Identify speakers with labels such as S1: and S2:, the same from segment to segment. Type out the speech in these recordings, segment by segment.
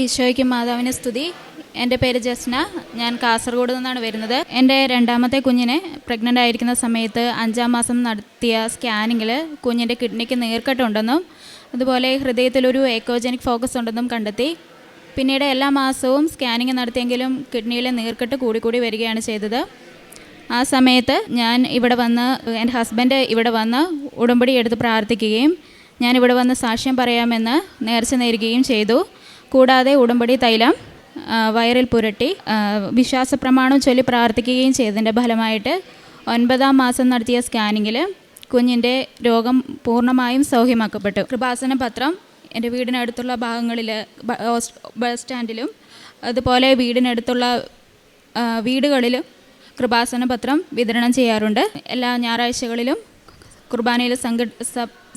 S1: ഈശോയ്ക്ക് മാതാവിന് സ്തുതി. എന്റെ പേര് ജസ്ന. ഞാൻ കാസർഗോഡ് നിന്നാണ് വരുന്നത്. എന്റെ രണ്ടാമത്തെ കുഞ്ഞിനെ പ്രഗ്നന്റ് ആയിരിക്കുന്ന സമയത്ത് അഞ്ചാം മാസം നടത്തിയ സ്കാനിങ്ങിൽ കുഞ്ഞിന്റെ കിഡ്നിക്ക് നീർക്കെട്ടുണ്ടെന്നും അതുപോലെ ഹൃദയത്തിലൊരു ഏക്കോജനിക് ഫോക്കസ് ഉണ്ടെന്നും കണ്ടെത്തി. പിന്നീട് എല്ലാ മാസവും സ്കാനിങ് നടത്തിയെങ്കിലും കിഡ്നിയിലെ നീർക്കെട്ട് കൂടിക്കൂടി വരികയാണ് ചെയ്തത്. ആ സമയത്ത് ഞാൻ ഇവിടെ വന്ന് എന്റെ ഹസ്ബൻഡ് ഇവിടെ വന്ന് ഉടമ്പടി എടുത്ത് പ്രാർത്ഥിക്കുകയും ഞാൻ ഇവിടെ വന്ന് സാക്ഷ്യം പറയാമെന്ന് നേർച്ച നേരുകയും ചെയ്തു. കൂടാതെ ഉടമ്പടി തൈലം വയറിൽ പുരട്ടി വിശ്വാസ പ്രമാണം ചൊല്ലി പ്രാർത്ഥിക്കുകയും ചെയ്തതിന്റെ ഫലമായിട്ട് ഒൻപതാം മാസം നടത്തിയ സ്കാനിങ്ങിൽ കുഞ്ഞിന്റെ രോഗം പൂർണമായും സൗഖ്യമാക്കപ്പെട്ടു. കൃപാസന പത്രം എന്റെ വീടിനടുത്തുള്ള ഭാഗങ്ങളിൽ ബസ് സ്റ്റാൻഡിലും അതുപോലെ വീടിനടുത്തുള്ള വീടുകളിലും കൃപാസന പത്രം വിതരണം ചെയ്യാറുണ്ട്. എല്ലാ ഞായറാഴ്ചകളിലും കുർബാനയിൽ സംഘ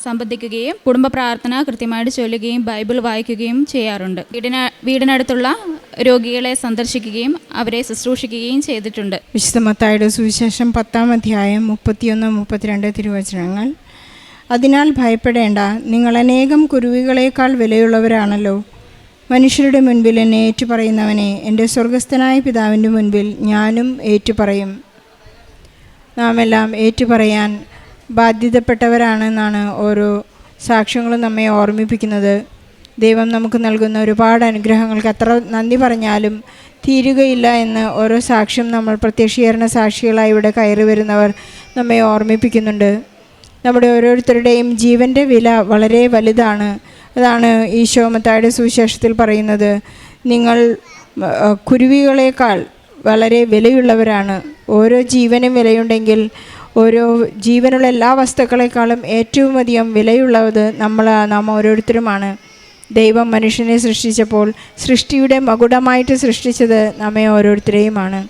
S1: സംബന്ധിക്കുകയും കുടുംബ പ്രാർത്ഥന കൃത്യമായിട്ട് ചൊല്ലുകയും ബൈബിൾ വായിക്കുകയും ചെയ്യാറുണ്ട്. വീടിന വീടിനടുത്തുള്ള രോഗികളെ സന്ദർശിക്കുകയും അവരെ ശുശ്രൂഷിക്കുകയും ചെയ്തിട്ടുണ്ട്.
S2: വിശുദ്ധമത്തായുടെ സുവിശേഷം പത്താം അധ്യായം മുപ്പത്തിയൊന്ന് മുപ്പത്തിരണ്ട് തിരുവചനങ്ങൾ. അതിനാൽ ഭയപ്പെടേണ്ട നിങ്ങൾ അനേകം കുരുവികളേക്കാൾ വിലയുള്ളവരാണല്ലോ. മനുഷ്യരുടെ മുൻപിൽ എന്നെ ഏറ്റുപറയുന്നവനെ എന്റെ സ്വർഗസ്ഥനായ പിതാവിന്റെ മുൻപിൽ ഞാനും ഏറ്റുപറയും. നാം എല്ലാം ഏറ്റുപറയാൻ ബാധ്യതപ്പെട്ടവരാണെന്നാണ് ഓരോ സാക്ഷ്യങ്ങളും നമ്മെ ഓർമ്മിപ്പിക്കുന്നത്. ദൈവം നമുക്ക് നൽകുന്ന ഒരുപാട് അനുഗ്രഹങ്ങൾക്ക് എത്ര നന്ദി പറഞ്ഞാലും തീരുകയില്ല എന്ന് ഓരോ സാക്ഷ്യം നമ്മൾ പ്രത്യക്ഷീകരണ സാക്ഷികളായി ഇവിടെ കയറി വരുന്നവർ നമ്മെ ഓർമ്മിപ്പിക്കുന്നുണ്ട്. നമ്മുടെ ഓരോരുത്തരുടെയും ജീവന്റെ വില വളരെ വലുതാണ്. അതാണ് ഈശോ മത്തായുടെ സുവിശേഷത്തിൽ പറയുന്നത്. നിങ്ങൾ കുരുവികളേക്കാൾ വളരെ വിലയുള്ളവരാണ്. ഓരോ ജീവനും വിലയുണ്ടെങ്കിൽ ഓരോ ജീവനുള്ള എല്ലാ വസ്തുക്കളെക്കാളും ഏറ്റവും അധികം വിലയുള്ളത് നമ്മൾ നാം ഓരോരുത്തരുമാണ്. ദൈവം മനുഷ്യനെ സൃഷ്ടിച്ചപ്പോൾ സൃഷ്ടിയുടെ മകുടമായിട്ട് സൃഷ്ടിച്ചത് നമ്മെ ഓരോരുത്തരെയുമാണ്.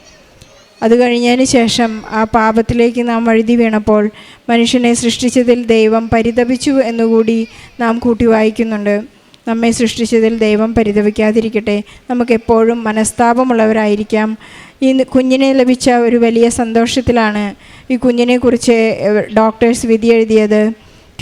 S2: അത് കഴിഞ്ഞതിന് ശേഷം ആ പാപത്തിലേക്ക് നാം വഴുതി വീണപ്പോൾ മനുഷ്യനെ സൃഷ്ടിച്ചതിൽ ദൈവം പരിതപിച്ചു എന്നുകൂടി നാം കൂട്ടി വായിക്കുന്നുണ്ട്. നമ്മെ സൃഷ്ടിച്ചതിൽ ദൈവം പരിതപിക്കാതിരിക്കട്ടെ. നമുക്കെപ്പോഴും മനസ്താപമുള്ളവരായിരിക്കാം. ഈ കുഞ്ഞിനെ ലഭിച്ച ഒരു വലിയ സന്തോഷത്തിലാണ് ഈ കുഞ്ഞിനെക്കുറിച്ച് ഡോക്ടേഴ്സ് വിധി എഴുതിയത്.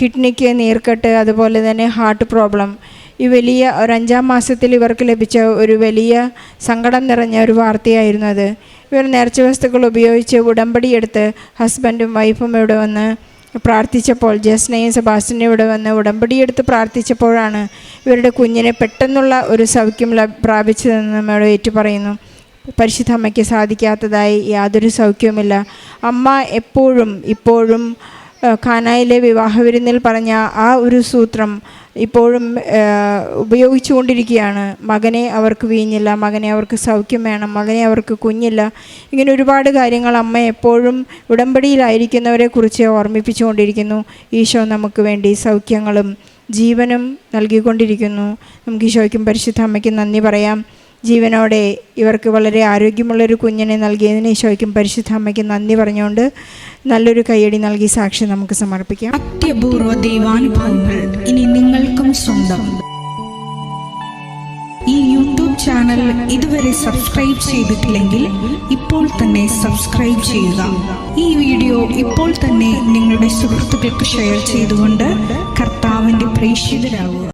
S2: കിഡ്നിക്ക് നീർക്കെട്ട് അതുപോലെ തന്നെ ഹാർട്ട് പ്രോബ്ലം. ഈ വലിയ ഒരു അഞ്ചാം മാസത്തിൽ ഇവർക്ക് ലഭിച്ച ഒരു വലിയ സങ്കടം നിറഞ്ഞ ഒരു വാർത്തയായിരുന്നു അത്. ഇവർ നേർച്ച വസ്തുക്കൾ ഉപയോഗിച്ച് ഉടമ്പടിയെടുത്ത് ഹസ്ബൻഡും വൈഫും ഇവിടെ വന്ന് പ്രാർത്ഥിച്ചപ്പോൾ ജസ്നയും സെബാസ്റ്റിനും ഇവിടെ വന്ന് ഉടമ്പടിയെടുത്ത് പ്രാർത്ഥിച്ചപ്പോഴാണ് ഇവരുടെ കുഞ്ഞിനെ പെട്ടെന്നുള്ള ഒരു സൗഖ്യം പ്രാപിച്ചതെന്ന് നമ്മൾ ഏറ്റുപറയുന്നു. പരിശുദ്ധ അമ്മയ്ക്ക് സാധിക്കാത്തതായി യാതൊരു സൗഖ്യവുമില്ല. അമ്മ എപ്പോഴും ഇപ്പോഴും ആ, കാനായിലെ വിവാഹ വിരുന്നിൽ പറഞ്ഞ ആ ഒരു സൂത്രം ഇപ്പോഴും ഉപയോഗിച്ചു ഉപയോഗിച്ചുകൊണ്ടിരിക്കുകയാണ്. മകനെ അവർക്ക് വീഞ്ഞില്ല മകനെ അവർക്ക് സൗഖ്യം വേണം മകനെ അവർക്ക് കുഞ്ഞില്ല. ഇങ്ങനെ ഒരുപാട് കാര്യങ്ങൾ അമ്മ എപ്പോഴും ഉടമ്പടിയിലായിരിക്കുന്നവരെ കുറിച്ച് ഓർമ്മിപ്പിച്ചുകൊണ്ടിരിക്കുന്നു. ഈശോ നമുക്ക് വേണ്ടി സൗഖ്യങ്ങളും ജീവനും നൽകിക്കൊണ്ടിരിക്കുന്നു. നമുക്ക് ഈശോയ്ക്കും പരിശുദ്ധ അമ്മയ്ക്കും നന്ദി പറയാം. ജീവനോടെ ഇവർക്ക് വളരെ ആരോഗ്യമുള്ളൊരു കുഞ്ഞിനെ നൽകിയതിന് ഈശോയ്ക്കും പരിശുദ്ധ അമ്മയ്ക്കും നന്ദി പറഞ്ഞുകൊണ്ട് നല്ലൊരു കയ്യടി നൽകി സാക്ഷി നമുക്ക് സമർപ്പിക്കാം.
S3: അത്യപൂർവ ദൈവാനുഭവങ്ങൾ ഇനി നിങ്ങൾക്കും സ്വന്തം. ഈ യൂട്യൂബ് ചാനൽ ഇതുവരെ സബ്സ്ക്രൈബ് ചെയ്തിട്ടില്ലെങ്കിൽ ഇപ്പോൾ തന്നെ സബ്സ്ക്രൈബ് ചെയ്യുക. ഈ വീഡിയോ ഇപ്പോൾ തന്നെ നിങ്ങളുടെ സുഹൃത്തുക്കൾക്ക് ഷെയർ ചെയ്തുകൊണ്ട് കർത്താവിന്റെ പ്രേക്ഷിതരാകുക